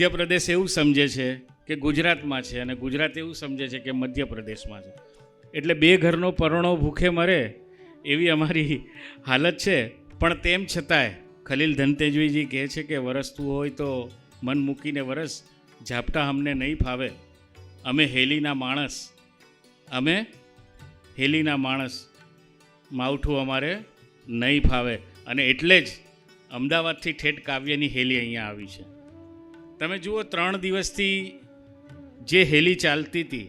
મધ્યપ્રદેશ એવું સમજે છે કે ગુજરાતમાં છે અને ગુજરાત એવું સમજે છે કે મધ્યપ્રદેશમાં છે. એટલે બે ઘરનો પરણો ભૂખે મરે એવી અમારી હાલત છે. પણ તેમ છતાંય ખલીલ ધનતેજવીજી કહે છે કે વરસતું હોય તો મન મૂકીને વરસ ઝાપટા અમને નહીં ફાવે. અમે હેલીના માણસ. અમે હેલીના માણસ. માવઠું અમારે નહીં ફાવે. અને એટલે જ અમદાવાદથી ઠેઠ કાવ્યની હેલી અહીંયા આવી છે. તમે જુઓ, ત્રણ દિવસથી જે હેલી ચાલતી હતી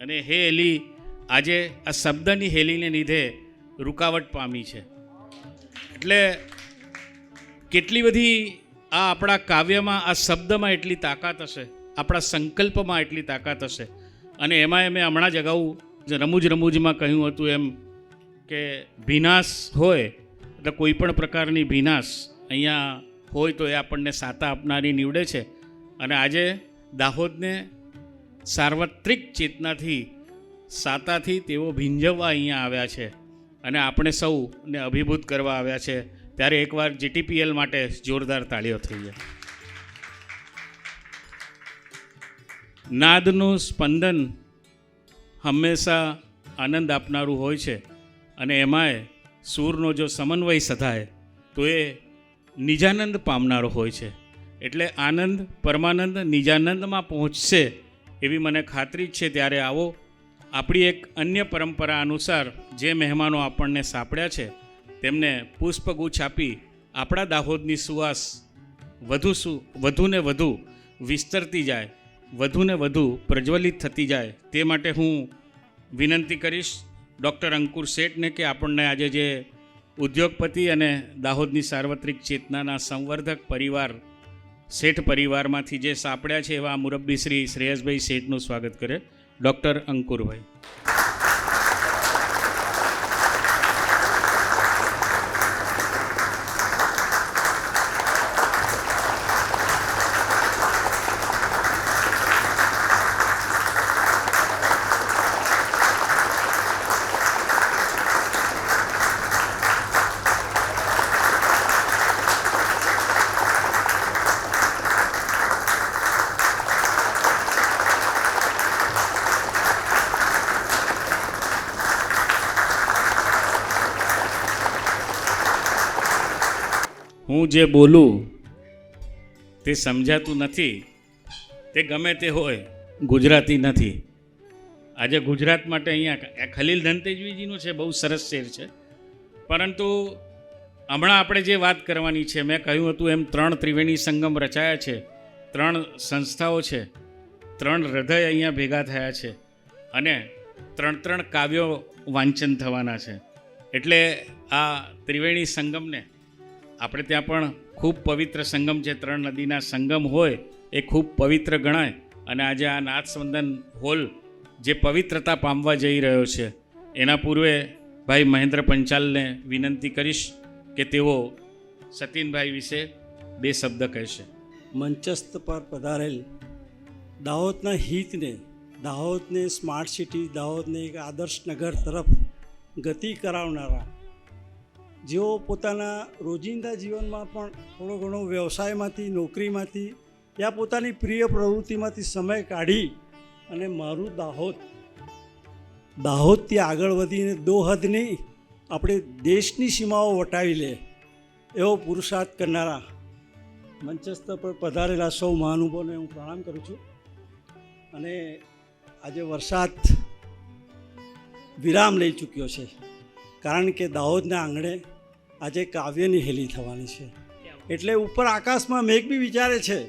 અને હે હેલી આજે આ શબ્દની હેલીને લીધે રૂકાવટ પામી છે. એટલે કેટલી બધી આ આપણા કાવ્યમાં આ શબ્દમાં એટલી તાકાત હશે, આપણા સંકલ્પમાં એટલી તાકાત હશે. અને એમાં મેં હમણાં જ અગાઉ જે રમૂજ રમૂજમાં કહ્યું હતું એમ કે ભીનાશ હોય, એટલે કોઈ પણ પ્રકારની ભીનાશ અહીંયા હોય તો એ આપણને સાતા આપનારી નીવડે છે. અને આજે દાહોદને સાર્વત્રિક ચેતનાથી, સાતાથી તેઓ ભીંજવવા અહીંયા આવ્યા છે. અને આપણે સૌને અભિભૂત કરવા આવ્યા છે. ત્યારે એકવાર જીટીપીએલ માટે જોરદાર તાળીઓ થઈ જાય નાદનું સ્પંદન હંમેશા આનંદ આપનારું હોય છે. અને એમાંય સૂરનો જો સમન્વય સધાય, તો એ નિજાનંદ પામનારો હોય છે. એટલે આનંદ, પરમાનંદ, નિજાનંદમાં પહોંચશે એવી મને ખાતરી છે ત્યારે આવો. આપણી એક અન્ય પરંપરા અનુસાર જે મહેમાનો આપણને સાંપડ્યા છે, તેમને પુષ્પગુચ્છ આપી આપણા દાહોદની સુવાસ વધુ સુ, વધુને વધુ વિસ્તરતી જાય, વધુને વધુ પ્રજ્વલિત થતી જાય તે માટે હું વિનંતી કરીશ ડૉક્ટર અંકુર શેઠને કે આપણને આજે જે ઉદ્યોગપતિ અને દાહોદની સાર્વત્રિક ચેતનાના સંવર્ધક પરિવાર શેઠ પરિવારમાંથી જે સાંપડ્યા છે એવા મુરબ્બી શ્રી શ્રેયસભાઈ શેઠનું સ્વાગત કરે. ડૉક્ટર અંકુરભાઈ. જે બોલું, તે સમજાતું નથી, તે ગમે તે હોય, ગુજરાતી નથી. આજે ગુજરાત માટે અહીંયા ખલીલ ધનતેજવીજીનું છે, બહુ સરસ શેર છે. પરંતુ હમણાં આપણે જે વાત કરવાની છે, મેં કહ્યું હતું એમ ત્રણ ત્રિવેણી સંગમ રચાયા છે, ત્રણ સંસ્થાઓ છે, ત્રણ હૃદય અહીંયા ભેગા થયા છે અને ત્રણ ત્રણ કાવ્યો વાંચન થવાના છે. એટલે આ ત્રિવેણી સંગમને આપણે ત્યાં પણ ખૂબ પવિત્ર સંગમ છે ત્રણ નદીના સંગમ હોય, એ ખૂબ પવિત્ર ગણાય. અને આજે આ નાથસ્વંદન હોલ જે પવિત્રતા પામવા જઈ રહ્યો છે, એના પૂર્વે ભાઈ મહેન્દ્ર પંચાલને વિનંતી કરીશ કે તેઓ સતીનભાઈ વિશે બે શબ્દ કહેશે. મંચસ્થ પર પધારેલ દાહોદના હિતને, દાહોદને સ્માર્ટ સિટી દાહોદને એક આદર્શ નગર તરફ ગતિ કરાવનારા જેઓ પોતાના રોજિંદા જીવનમાં પણ થોડો ઘણો વ્યવસાયમાંથી, નોકરીમાંથી યા પોતાની પ્રિય પ્રવૃત્તિમાંથી સમય કાઢી અને મારું દાહોદ, દાહોદથી આગળ વધીને દોહદ નહીં આપણે દેશની સીમાઓ વટાવી લે એવો પુરુષાર્થ કરનારા મંચસ્થ પર પધારેલા સૌ મહાનુભાવોને હું પ્રણામ કરું છું. અને આજે વરસાદ વિરામ લઈ ચૂક્યો છે. કારણ કે દાહોદના આંગણે આજે કાવ્યની હેલી થવાની છે. એટલે ઉપર આકાશમાં મેઘ બી વિચારે છે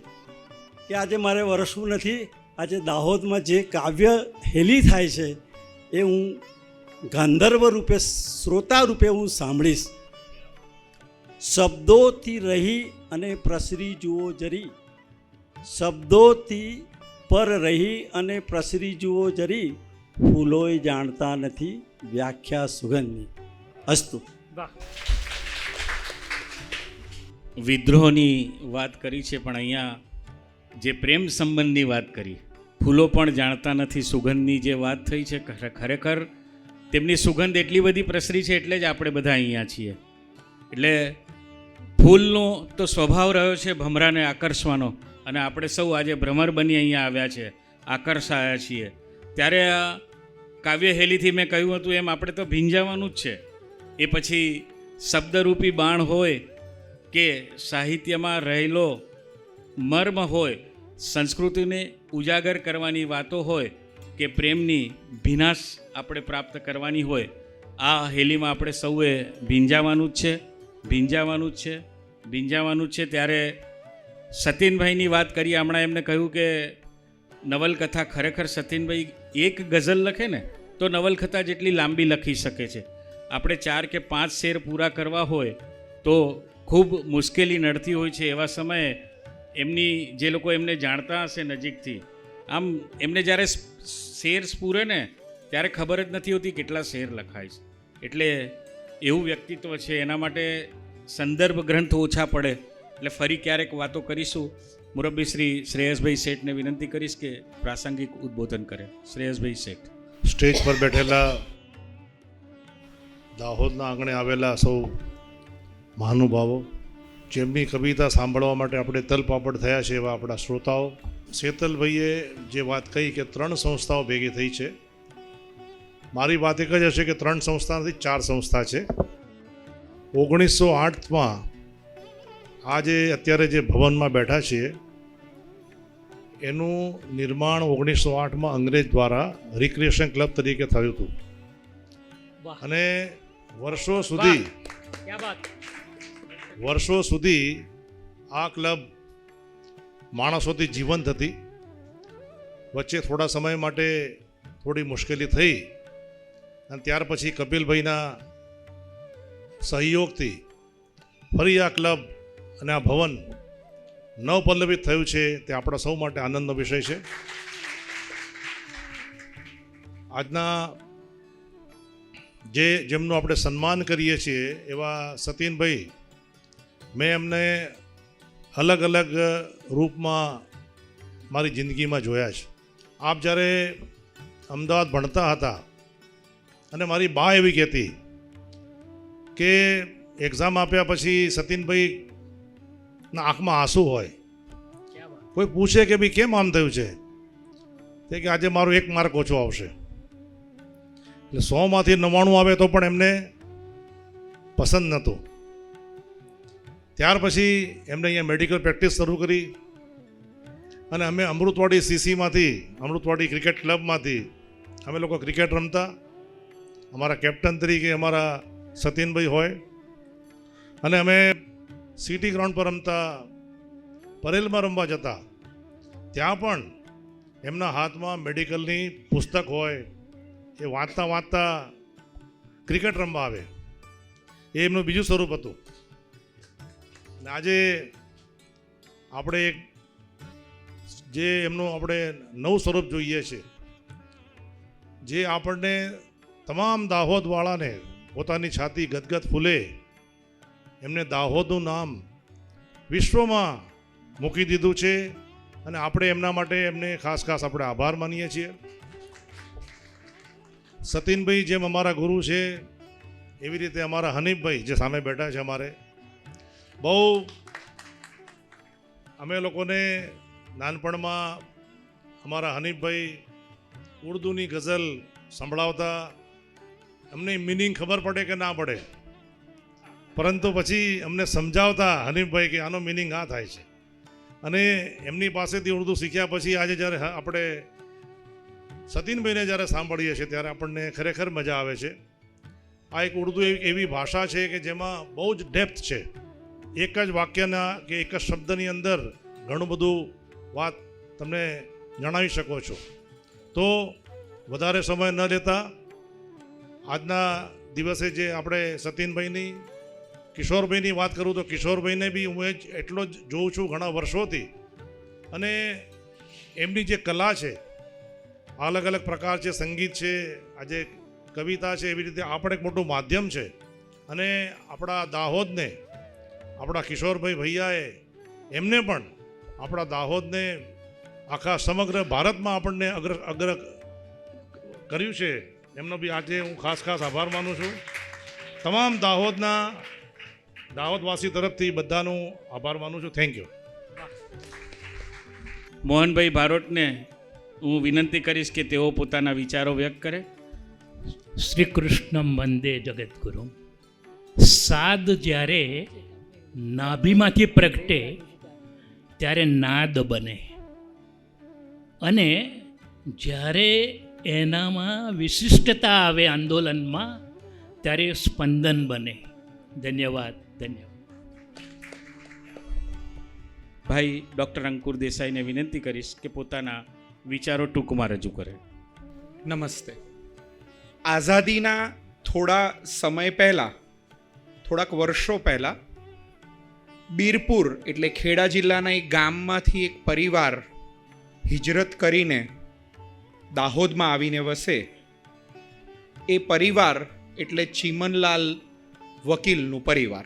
કે આજે મારે વરસવું નથી. આજે દાહોદમાં જે કાવ્ય હેલી થાય છે એ હું ગાંધર્વ રૂપે, શ્રોતા રૂપે હું સાંભળીશ. શબ્દોથી રહી અને પ્રસરી જુઓ જરી. શબ્દોથી પર રહી અને પ્રસરી જુઓ જરી. ફૂલોય જાણતા નથી વ્યાખ્યા સુગંધની. અસ્તુ. વિદ્રોહની વાત કરી છે, પણ અહીંયા જે પ્રેમ સંબંધની વાત કરી, ફૂલો પણ જાણતા નથી, સુગંધની જે વાત થઈ છે ખરેખર તેમની સુગંધ એટલી બધી પ્રસરી છે એટલે જ આપણે બધા અહીંયા છીએ. એટલે ફૂલનો તો સ્વભાવ રહ્યો છે ભમરાને આકર્ષવાનો, અને આપણે સૌ આજે ભ્રમર બની અહીંયા આવ્યા છે, આકર્ષાયા છીએ. ત્યારે આ કાવ્ય હેલીથી મેં કહ્યું હતું, એમ આપણે તો ભીંજાવાનું જ છે. એ પછી શબ્દરૂપી બાણ હોય કે સાહિત્યમાં રહેલો મર્મ હોય, સંસ્કૃતિને ઉજાગર કરવાની વાતો હોય, કે પ્રેમની ભીનાશ આપણે પ્રાપ્ત કરવાની હોય, આ હેલીમાં આપણે સૌએ ભીંજાવાનું જ છે, ભીંજાવાનું જ છે, ભીંજાવાનું જ છે. ત્યારે સતીનભાઈની વાત કરીએ, હમણાં એમને કહ્યું કે નવલકથા ખરેખર સતીનભાઈ એક ગઝલ લખે ને, તો નવલકથા જેટલી લાંબી લખી શકે છે. આપણે ચાર કે પાંચ શેર પૂરા કરવા હોય, તો ખૂબ મુશ્કેલી નડતી હોય છે એવા સમયે એમની જે લોકો એમને જાણતા હશે નજીકથી, આમ એમને જ્યારે શેર સ્પૂરે ને, ત્યારે ખબર જ નથી હોતી કેટલા શેર લખાય છે. એટલે એવું વ્યક્તિત્વ છે એના માટે સંદર્ભ ગ્રંથ ઓછા પડે. એટલે ફરી ક્યારેક વાતો કરીશું. મુરબ્બી શ્રી શ્રેયસભાઈ શેઠને વિનંતી કરીશ કે પ્રાસંગિક ઉદ્બોધન કરે. શ્રેયસભાઈ શેઠ. સ્ટેજ પર બેઠેલા દાહોદના આંગણે આવેલા સૌ મહાનુભાવો જેમની કવિતા સાંભળવા માટે આપણે તલપાપડ થયા છે એવા આપણા શ્રોતાઓ શેતલભાઈએ જે વાત કહી કે ત્રણ સંસ્થાઓ ભેગી થઈ છે મારી વાત એક જ હશે કે ત્રણ સંસ્થા નથી ચાર સંસ્થા છે. ઓગણીસો આઠમાં આ જે અત્યારે જે ભવનમાં બેઠા છીએ એનું નિર્માણ ઓગણીસો આઠમાં અંગ્રેજ દ્વારા રિક્રિએશન ક્લબ તરીકે થયું હતું. અને વર્ષો સુધી વર્ષો સુધી આ ક્લબ માણસોથી જીવંત હતી. વચ્ચે થોડા સમય માટે થોડી મુશ્કેલી થઈ અને ત્યાર પછી કપિલભાઈના સહયોગથી ફરી આ ક્લબ અને આ ભવન નવપલ્લવિત થયું છે તે આપણા સૌ માટે આનંદનો વિષય છે. આજના જે જેમનું આપણે સન્માન કરીએ છીએ એવા સતીનભાઈ મેં એમને અલગ અલગ રૂપમાં મારી જિંદગીમાં જોયા છે. આપ જ્યારે અમદાવાદ ભણતા હતા અને મારી બા એવી કહેતી કે એક્ઝામ આપ્યા પછી સતીનભાઈના આંખમાં આંસુ હોય. કોઈ પૂછે કે ભાઈ કેમ આમ થયું છે? તે કે આજે મારો એક માર્ક ઓછો આવશે. એટલે સોમાંથી નવ્વાણું આવે તો પણ એમને પસંદ નહોતું. ત્યાર પછી એમણે અહીંયા મેડિકલ પ્રેક્ટિસ શરૂ કરી. અને અમે અમૃતવાડી સીસીમાંથી અમૃતવાડી ક્રિકેટ ક્લબમાંથી અમે લોકો ક્રિકેટ રમતા. અમારા કેપ્ટન તરીકે અમારા સતીનભાઈ હોય. અને અમે સિટી ગ્રાઉન્ડ પર રમતા, પરેલમાં રમવા જતા. ત્યાં પણ એમના હાથમાં મેડિકલની પુસ્તક હોય, એ વાંચતા વાંચતા ક્રિકેટ રમવા આવે. એ એમનું બીજું સ્વરૂપ હતું. આજે આપણે જે એમનું આપણે નવું સ્વરૂપ જોઈએ છે, જે આપણને તમામ દાહોદવાળાને પોતાની છાતી ગદગદ ફૂલે, એમને દાહોદનું નામ વિશ્વમાં મૂકી દીધું છે અને આપણે એમના માટે એમને ખાસ ખાસ આપણે આભાર માનીએ છીએ. સતીનભાઈ જેમ અમારા ગુરુ છે, એવી રીતે અમારા હનીફભાઈ જે સામે બેઠા છે અમારે બહુ અમે લોકોને નાનપણમાં અમારા હનીફભાઈ ઉર્દુની ગઝલ સંભળાવતા અમને મિનિંગ ખબર પડે કે ના પડે? પરંતુ પછી અમને સમજાવતા હનીફભાઈ કે આનો મિનિંગ આ થાય છે. અને એમની પાસેથી ઉર્દુ શીખ્યા પછી આજે જ્યારે આપણે સતીનભાઈને જ્યારે સાંભળીએ છીએ ત્યારે આપણને ખરેખર મજા આવે છે. આ એક ઉર્દુ એવી એવી ભાષા છે કે જેમાં બહુ જ ડેપ્થ છે. એક જ વાક્યના કે એક જ શબ્દની અંદર ઘણું બધું વાત તમને જણાવી શકો છો. તો વધારે સમય ન લેતા આજના દિવસે જે આપણે સતીનભાઈની, કિશોરભાઈની વાત કરું તો કિશોરભાઈને બી હું જ એટલો જ જોઉં છું ઘણા વર્ષોથી. અને એમની જે કલા છે, અલગ અલગ પ્રકાર છે, સંગીત છે આજે કવિતા છે, એવી રીતે આપણે એક મોટું માધ્યમ છે. અને આપણા દાહોદને આપણા કિશોરભાઈ ભૈયાએ એમને પણ આપણા દાહોદને આખા સમગ્ર ભારતમાં આપણને અગ્ર અગ્ર કર્યું છે. એમનો બી આજે હું ખાસ ખાસ આભાર માનું છું. તમામ દાહોદના દાહોદવાસી તરફથી બધાનું આભાર માનું છું. થેન્ક યુ મોહનભાઈ ભારોટને હું વિનંતી કરીશ કે તેઓ પોતાના વિચારો વ્યક્ત કરે. શ્રી કૃષ્ણ વંદે જગદગુરુ. સાદ જ્યારે નાભીમાંથી પ્રગટે ત્યારે નાદ બને. અને જ્યારે એનામાં વિશિષ્ટતા આવે આંદોલનમાં ત્યારે સ્પંદન બને. ધન્યવાદ ધન્યવાદ. ભાઈ ડૉક્ટર અંકુર દેસાઈને વિનંતી કરીશ કે પોતાના વિચારો ટૂંકમાં રજૂ કરે. નમસ્તે. આઝાદીના થોડા સમય પહેલાં થોડાક વર્ષો પહેલાં બીરપુર એટલે ખેડા જિલ્લાના એક ગામમાંથી એક પરિવાર હિજરત કરીને દાહોદમાં આવીને વસે. એ પરિવાર એટલે ચીમનલાલ વકીલનું પરિવાર.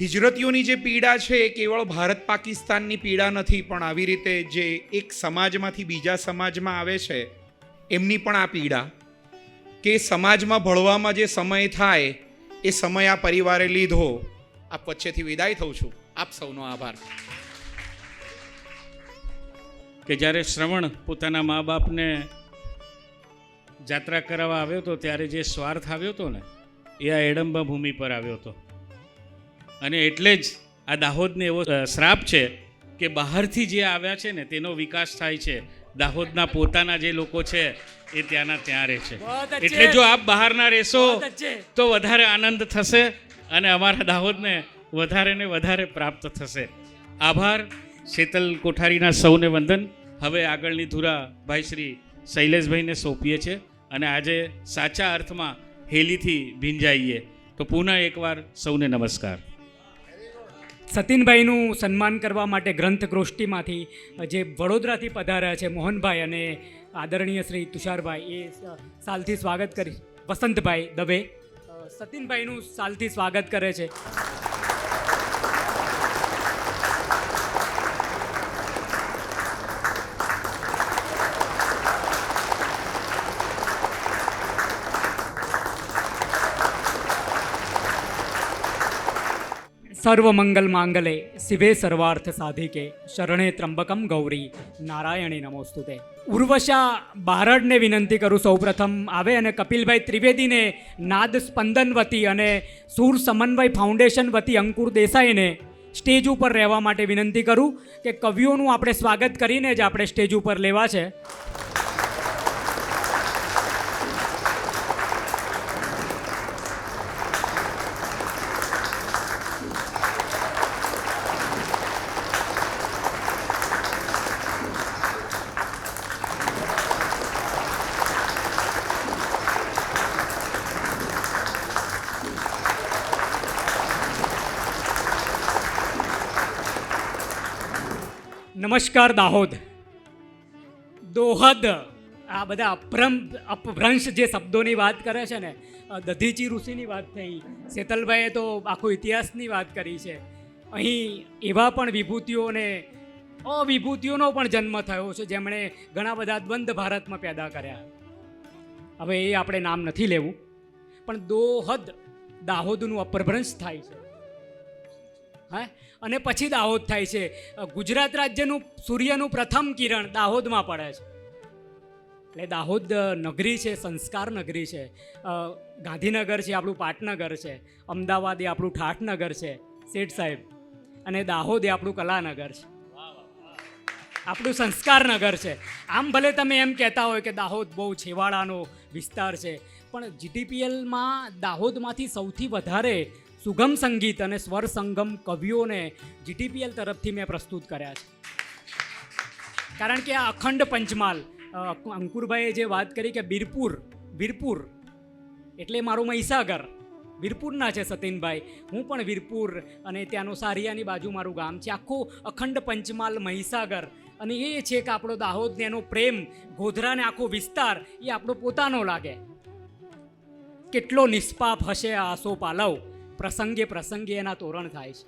હિજરતીઓની જે પીડા છે એ કેવળ ભારત પાકિસ્તાનની પીડા નથી, પણ આવી રીતે જે એક સમાજમાંથી બીજા સમાજમાં આવે છે, એમની પણ આ પીડા. કે સમાજમાં ભળવામાં જે સમય થાય, એ સમય આ પરિવારે લીધો. આપ વચ્ચેથી વિદાય થઉં છું. આપ સૌનો આભાર. કે જ્યારે શ્રવણ પોતાના મા બાપને જાત્રા કરાવવા આવ્યો હતો ત્યારે જે સ્વાર્થ આવ્યો હતો ને એ આ એડંબા ભૂમિ પર આવ્યો હતો. અને એટલે જ આ દાહોદને એવો શ્રાપ છે કે બહારથી જે આવ્યા છે ને તેનો વિકાસ થાય છે. દાહોદના પોતાના જે લોકો છે એ ત્યાંના ત્યાં રહે છે. એટલે જો આપ બહારના રહેશો તો વધારે આનંદ થશે અને અમારા દાહોદને વધારે ને વધારે પ્રાપ્ત થશે. આભાર, શીતલ કોઠારીના સૌને વંદન. હવે આગળની ધુરા ભાઈ શ્રી શૈલેષભાઈને સોંપીએ છે અને આજે સાચા અર્થમાં હેલીથી ભીંજાઈએ. તો પુનઃ એકવાર સૌને નમસ્કાર. સતીનભાઈનું સન્માન કરવા માટે ગ્રંથ ગોષ્ઠીમાંથી જે વડોદરાથી પધાર્યા છે મોહનભાઈ અને આદરણીય શ્રી તુષારભાઈ, એ સાલથી સ્વાગત કરી. વસંતભાઈ દવે. સતીનભાઈનું સાલથી સ્વાગત કરે છે. સર્વમંગલ માંગલે શિવે સર્વાર્થ સાધિકે શરણે ત્રંબકમ ગૌરી નારાયણી નમોસ્તુતે ઉર્વશા બારડને વિનંતી કરું સૌપ્રથમ આવે અને કપિલભાઈ ત્રિવેદીને નાદ સ્પંદન વતી અને સૂર સમન્વય ફાઉન્ડેશન વતી અંકુર દેસાઈને સ્ટેજ ઉપર રહેવા માટે વિનંતી કરું કે કવિઓનું આપણે સ્વાગત કરીને જ આપણે સ્ટેજ ઉપર લેવા છે. નમસ્કાર દાહોદ. દોહદ, આ બધા અભ્રમ, અપભ્રંશ જે શબ્દોની વાત કરે છે ને દધીચી ઋષિની વાત થઈ, શેતલભાઈએ તો આખો ઇતિહાસની વાત કરી છે. અહીં એવા પણ વિભૂતિઓને અવિભૂતિઓનો પણ જન્મ થયો છે, જેમણે ઘણા બધા દ્વંદ ભારતમાં પેદા કર્યા. હવે એ આપણે નામ નથી લેવું, પણ દોહદ દાહોદનું અપભ્રંશ થાય છે. હા? અને પછી દાહોદ થાય છે. ગુજરાત રાજ્યનું સૂર્યનું પ્રથમ કિરણ દાહોદમાં પડે છે. એટલે દાહોદ નગરી છે, સંસ્કાર નગરી છે. ગાંધીનગર છે, આપણું પાટનગર છે. અમદાવાદ એ આપણું ઠાઠનગર છે, શેઠ સાહેબ. અને દાહોદ એ આપણું કલાનગર છે. આપણું સંસ્કાર નગર છે. આમ ભલે તમે એમ કહેતા હોય કે દાહોદ બહુ છેવાડાનો વિસ્તાર છે, પણ જીટીપીએલમાં દાહોદમાંથી સૌથી વધારે સુગમ સંગીત અને સ્વર સંગમ કવિઓને જીટીપીએલ તરફથી મેં પ્રસ્તુત કર્યા છે. કારણ કે આ અખંડ પંચમાલ અંકુરભાઈએ જે વાત કરી કે વીરપુર વીરપુર એટલે મારું મહીસાગર વીરપુરના છે સતીનભાઈ. હું પણ વીરપુર અને ત્યાંનું સારિયાની બાજુ મારું ગામ છે. આખું અખંડ પંચમાલ, મહીસાગર. અને એ છે કે આપણો દાહોદ ને એનો પ્રેમ ગોધરાને આખો વિસ્તાર, એ આપણો પોતાનો લાગે. કેટલો નિષ્પાપ હશે આ આસો પાલવ. પ્રસંગે પ્રસંગે એના તોરણ થાય છે.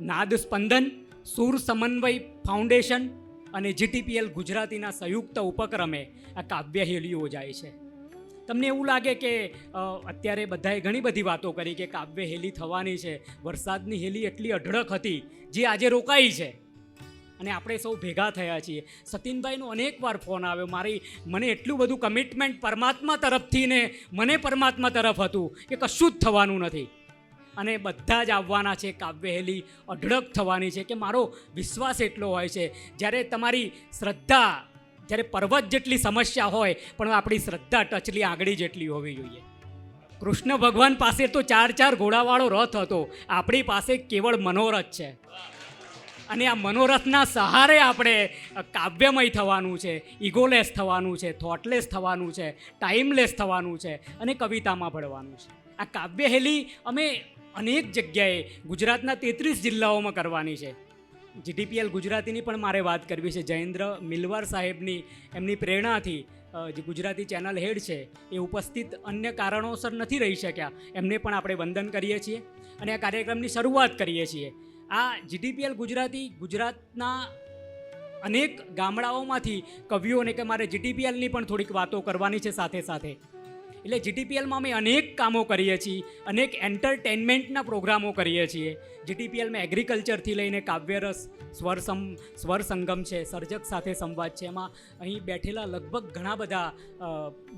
નાદ સ્પંદન, સૂર સમન્વય ફાઉન્ડેશન અને જીટીપીએલ ગુજરાતીના સંયુક્ત ઉપક્રમે આ કાવ્ય હેલી યોજાય છે. તમને એવું લાગે કે અત્યારે બધાએ ઘણી બધી વાતો કરી કે કાવ્ય હેલી થવાની છે, વરસાદની હેલી એટલી અઢળક હતી, જે આજે રોકાઈ છે. અને આપણે સૌ ભેગા થયા છીએ. સતીનભાઈનો અનેક વાર ફોન આવ્યો, મારી, મને એટલું બધું કમિટમેન્ટ પરમાત્મા તરફથી ને મને પરમાત્મા તરફ હતું કે કશું જ થવાનું નથી. અને બધા જ આવવાના છે, કાવ્યહેલી અઢળક થવાની છે કે મારો વિશ્વાસ એટલો હોય છે. જ્યારે તમારી શ્રદ્ધા, જ્યારે પર્વત જેટલી સમસ્યા હોય, પણ આપણી શ્રદ્ધા ટચલી આંગળી જેટલી હોવી જોઈએ. કૃષ્ણ ભગવાન પાસે તો ચાર ચાર ઘોડાવાળો રથ હતો. આપણી પાસે કેવળ મનોરથ છે. અને આ મનોરથના સહારે આપણે કાવ્યમય થવાનું છે ઇગોલેસ થવાનું છે થોટલેસ થવાનું છે ટાઈમલેસ થવાનું છે અને કવિતામાં ભળવાનું છે. આ કાવ્ય હેલી અમે અનેક જગ્યાએ ગુજરાતના તેત્રીસ જિલ્લાઓમાં કરવાની છે. જીટીપીએલ ગુજરાતીની પણ મારે વાત કરવી છે. જયેન્દ્ર મિલવાર સાહેબની એમની પ્રેરણાથી જે ગુજરાતી ચેનલ હેડ છે, એ ઉપસ્થિત અન્ય કારણોસર નથી રહી શક્યા. એમને પણ આપણે વંદન કરીએ છીએ અને આ કાર્યક્રમની શરૂઆત કરીએ છીએ. આ જીટીપીએલ ગુજરાતી ગુજરાતના અનેક ગામડાઓમાંથી કવિઓને કે મારે જીટીપીએલની પણ થોડીક વાતો કરવાની છે સાથે સાથે. એટલે જીટીપીએલમાં અમે અનેક કામો કરીએ છીએ, અનેક એન્ટરટેનમેન્ટના પ્રોગ્રામો કરીએ છીએ. જીટીપીએલમાં એગ્રીકલ્ચરથી લઈને કાવ્યરસ સ્વર સ્વર સંગમ છે, સર્જક સાથે સંવાદ છે. એમાં અહીં બેઠેલા લગભગ ઘણા બધા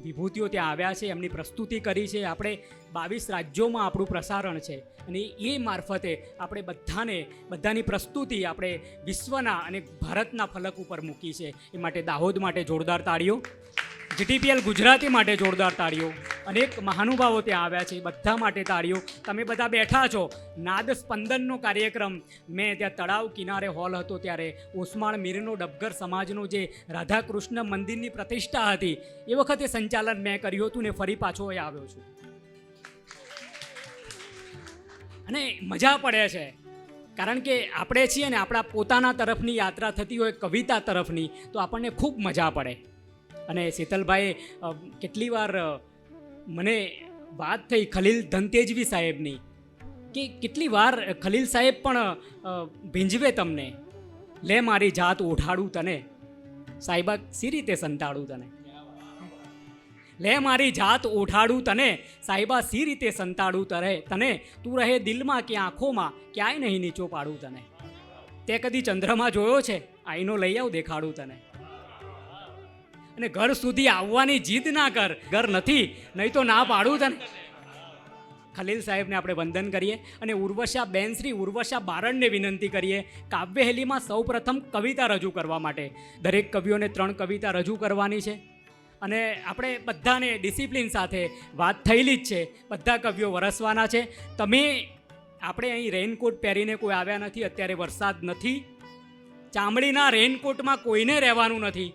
વિભૂતિઓ ત્યાં આવ્યા છે, એમની પ્રસ્તુતિ કરી છે. આપણે બાવીસ રાજ્યોમાં આપણું પ્રસારણ છે. અને એ મારફતે આપણે બધાને, બધાની પ્રસ્તુતિ આપણે વિશ્વના અને ભારતના ફલક ઉપર મૂકી છે. એ માટે દાહોદ માટે જોરદાર તાળીઓ જીટીપીએલ ગુજરાતી માટે જોરદાર તાળીઓ, અનેક મહાનુભાવો ત્યાં આવ્યા છે. બધા માટે તાળીઓ. તમે બધા બેઠા છો. નાદ સ્પંદનનો કાર્યક્રમ. મેં ત્યાં તળાવ કિનારે હોલ હતો ત્યારે. ઓસમાણ મીરનો ડબગર સમાજનો જે રાધાકૃષ્ણ મંદિરની પ્રતિષ્ઠા હતી, એ વખતે સંચાલન મેં કર્યું હતું ને ફરી પાછો એ આવ્યો છું. અને મજા પડે છે. કારણ કે આપણે છીએ ને આપણા પોતાના તરફની યાત્રા થતી હોય, કવિતા તરફની, તો આપણને ખૂબ મજા પડે. અને શીતલભાઈએ કેટલી વાર મને વાત થઈ ખલીલ ધનતેજવી સાહેબની. કે કેટલી વાર ખલીલ સાહેબ પણ ભીંજવે તમને? લે મારી જાત ઓઢાડું તને. સાહેબા સી રીતે સંતાડું તને? લે મારી જાત ઓઢાડું તને. સાહેબા સી રીતે સંતાડું તરે તને? તું રહે દિલમાં કે આંખોમાં, ક્યાંય નહીં નીચો પાડું તને. તે કદી ચંદ્રમાં જોયો છે? આઈનો લઈ આવ, દેખાડું તને. અને ઘર સુધી આવવાની જીદ ના કર. ઘર નથી, નહીં તો ના પાડું તને. ખલીલ સાહેબને આપણે વંદન કરીએ અને ઉર્વશા બેન શ્રી ઉર્વશા બારણને વિનંતી કરીએ કાવ્યહેલીમાં સૌપ્રથમ કવિતા રજૂ કરવા માટે. દરેક કવિઓને ત્રણ કવિતા રજૂ કરવાની છે. અને આપણે બધાને ડિસિપ્લિન સાથે વાત થયેલી જ છે. બધા કવિઓ વરસવાના છે. તમે, આપણે અહીં રેઇનકોટ પહેરીને કોઈ આવ્યા નથી, અત્યારે વરસાદ નથી. ચામડીના રેઇનકોટમાં કોઈને રહેવાનું નથી.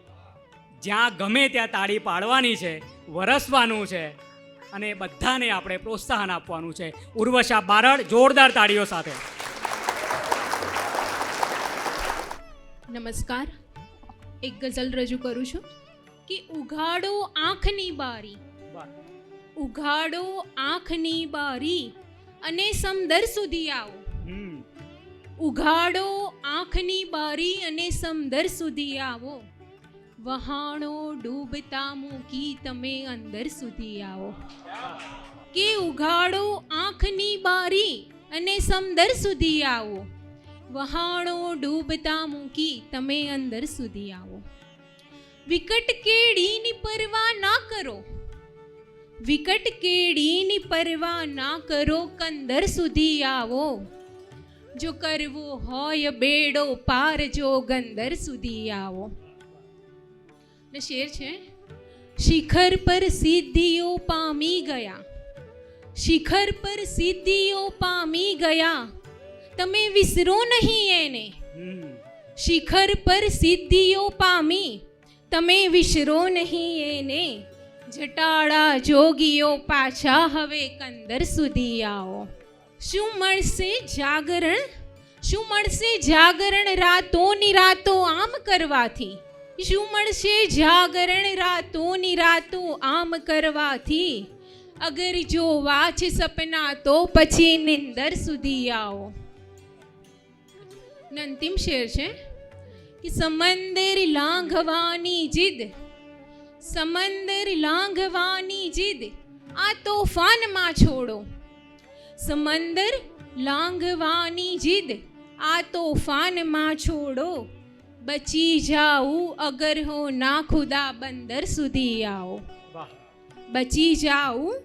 જ્યાં ગમે ત્યાં તાળી પાડવાની છે, વરસવાનું છે. અને બધાને આપણે પ્રોત્સાહન આપવાનું છે. ઉર્વશા બારડ જોરદાર તાળીઓ સાથે. નમસ્કાર. એક ગઝલ રજૂ કરું છું કે ઉઘાડો આંખની બારી. ઉઘાડો આંખની બારી અને સમદર સુધી આવો. ઉઘાડો આંખની બારી અને સમદર સુધી આવો. વહાણો ડૂબતા મૂકી તમે અંદર સુધી આવો. કે ઉઘાડો આંખની બારી અને સમદર સુધી આવો. વહાણો ડૂબતા મૂકી તમે અંદર સુધી આવો. વિકટ કેડીની પરવા ના કરો. વિકટ કેડીની પરવા ના કરો, કંદર સુધી આવો. જો કરવો હોય બેડો પાર, જો ગંદર સુધી આવો. ને શેર છે? શિખર પર સિદ્ધિઓ પામી ગયા. શિખર પર સિદ્ધિઓ પામી ગયા. તમે વિસરો નહીં એને. શિખર પર સિદ્ધિઓ પામી. તમે વિસરો નહીં એને. જટાળા જોગીઓ પાછા હવે કંદર સુધી આવો. શું મળશે જાગરણ? શું મળશે જાગરણ રાતો રાતો આમ કરવાથી? શું મળશે જાગરણ રાતોની રાતો આમ કરવાથી. અગર જો વાચ સપના તો પછી નિંદર સુધી આવો. અંતિમ શેર છે કે સમંદર લાંઘવાની જીદ, સમંદર લાંઘવાની જીદ આ તોફાનમાં છોડો. સમંદર લાંઘવાની જીદ આ તોફાનમાં છોડો. બચી જાઉં અગર હો ના ખુદા બંદર સુધી આવો. બચી જાઉં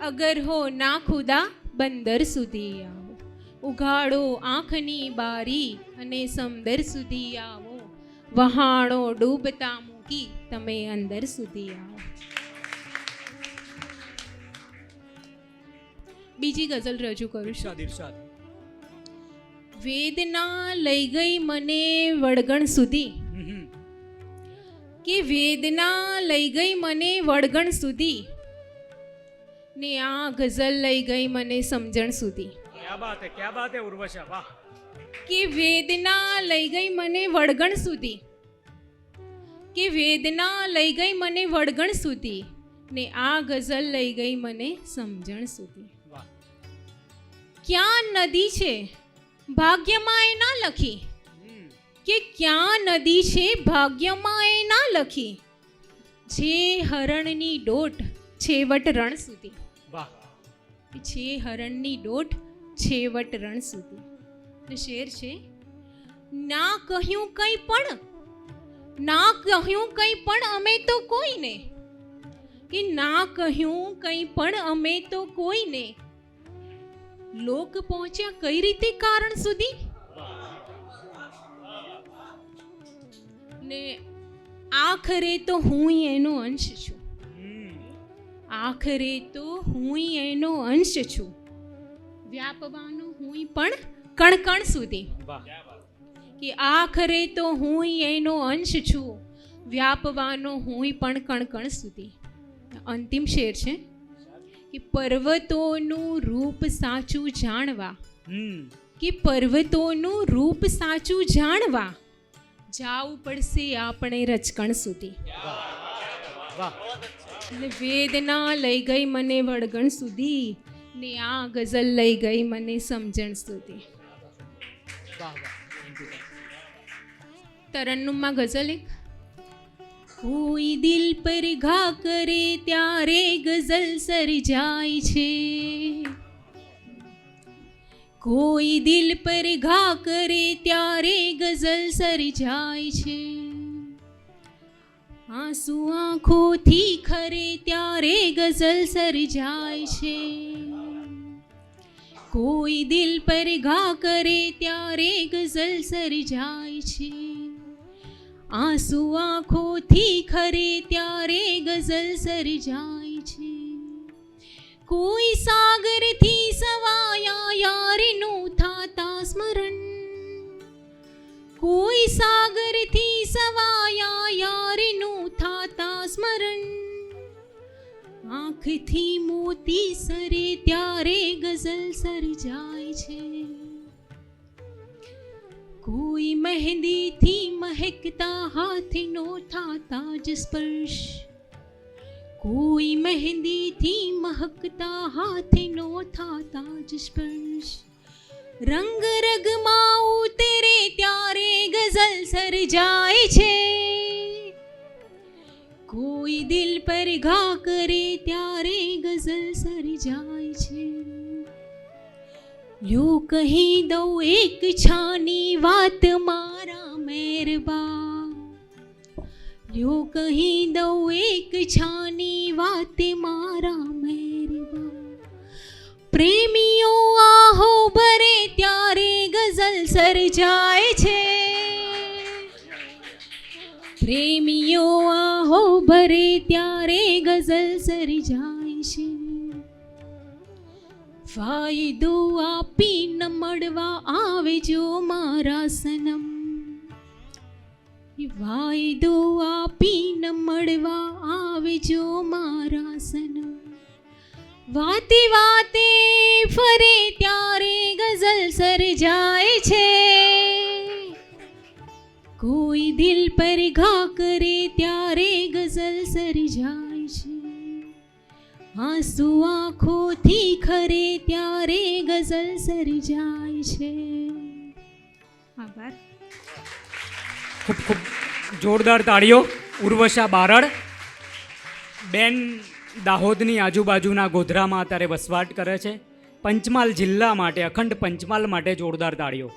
અગર હો ના ખુદા બંદર સુધી આવો. ઉઘાડો આંખની બારી અને સમદર સુધી આવો. વહાણો ડૂબતા મૂકી તમે અંદર સુધી આવો. બીજી ગઝલ રજૂ કરું છું. વેદના લઈ ગઈ મને વળગણ સુધી. કે વેદના લઈ ગઈ મને વળગણ સુધી. ને આ ગઝલ લઈ ગઈ મને સમજણ સુધી. ક્યા બાત હે ક્યા બાત હે ઉર્વશા વાહ. કે વેદના લઈ ગઈ મને વળગણ સુધી. કે વેદના લઈ ગઈ મને વળગણ સુધી. ને આ ગઝલ લઈ ગઈ મને સમજણ સુધી. ક્યાં નદી છે? ભાગ્યમાં એ ના લખી. કે ક્યાં નદી છે ભાગ્યમાં એ ના લખી? જે હરણની ડોટ છેવટ રણ સુધી. વાહ. છે હરણની ડોટ છેવટ રણ સુધી. શેર છે ના કહ્યું કંઈ પણ? ના કહ્યું કંઈ પણ અમે તો કોઈને? કે ના કહ્યું કંઈ પણ અમે તો કોઈને? લોક પહોંચ્યા કઈ રીતે કારણ સુધી? ને આખરે તો હું એનો અંશ છું. આખરે તો હું એનો અંશ છું. વ્યાપવાનો હું પણ કણકણ સુધી. કે આખરે તો હું એનો અંશ છું. વ્યાપવાનો હું પણ કણકણ સુધી. અંતિમ શેર છે. કે પર્વતોનું રૂપ સાચું જાણવા. કે પર્વતોનું રૂપ સાચું જાણવા. જાવું પડશે આપણે રચકણ સુધી. ને વેદના લઈ ગઈ મને વળગણ સુધી. ને આ ગઝલ લઈ ગઈ મને સમજણ સુધી. તરન્નુમમાં ગઝલ એક. કોઈ દિલ પર ઘા કરે ત્યારે ગઝલ સર્જાય છે. કોઈ દિલ પર ઘા કરે ત્યારે ગઝલ સર્જાય છે. આંસુ આંખોથી ખરે ત્યારે ગઝલ સર્જાય છે. કોઈ દિલ પર ઘા કરે ત્યારે ગઝલ સર્જાય છે. આંસુ આંખોથી ખરે ત્યારે ગઝલ સર્જાય છે. કોઈ સાગરથી સવાયા યારનું થાતા સ્મરણ. કોઈ સાગરથી સવાયા યારનું થાતા સ્મરણ. આંખથી મોતી સરે ત્યારે ગઝલ સર્જાય છે. કોઈ મહેંદીથી મહેકતા હાથનો થાતા જ સ્પર્શ કોઈ મહેંદીથી મહકતા હાથનો થાતા જ સ્પર્શ રંગ રગમાં ઉતરે ત્યારે ગઝલ સર્જાય છે કોઈ દિલ પર ઘા કરે ત્યારે ગઝલ સર્જાય છે લ્યો કહી દઉં એક છાની વાત મારા મહેરબા લ્યો કહી દઉં એક છાની વાત મારા મહેરબા પ્રેમીઓ આહો ભરે ત્યારે ગઝલ સર્જાય છે. પ્રેમીઓ આહો ભરે ત્યારે ગઝલ સર્જાય છે. ફાયદો આપી ન મળવા આવજો મારા સનમ. વાયદો આપી ન મળવા આવજો મારા સનમ. વાતે વાતે ફરે ત્યારે ગઝલ સર્જાય છે. કોઈ દિલ પર ઘા કરે ત્યારે ગઝલ સર્જાય આંસુ આંખોથી ખરે ત્યારે ગઝલ સર્જાય છે. આભાર. ખૂબ ખૂબ જોરદાર તાળીઓ ઉર્વશા બારડ. બેન દાહોદની આજુબાજુના ગોધરામાં અત્યારે વસવાટ કરે છે. પંચમહાલ જિલ્લા માટે અખંડ પંચમહાલ માટે જોરદાર તાળીઓ.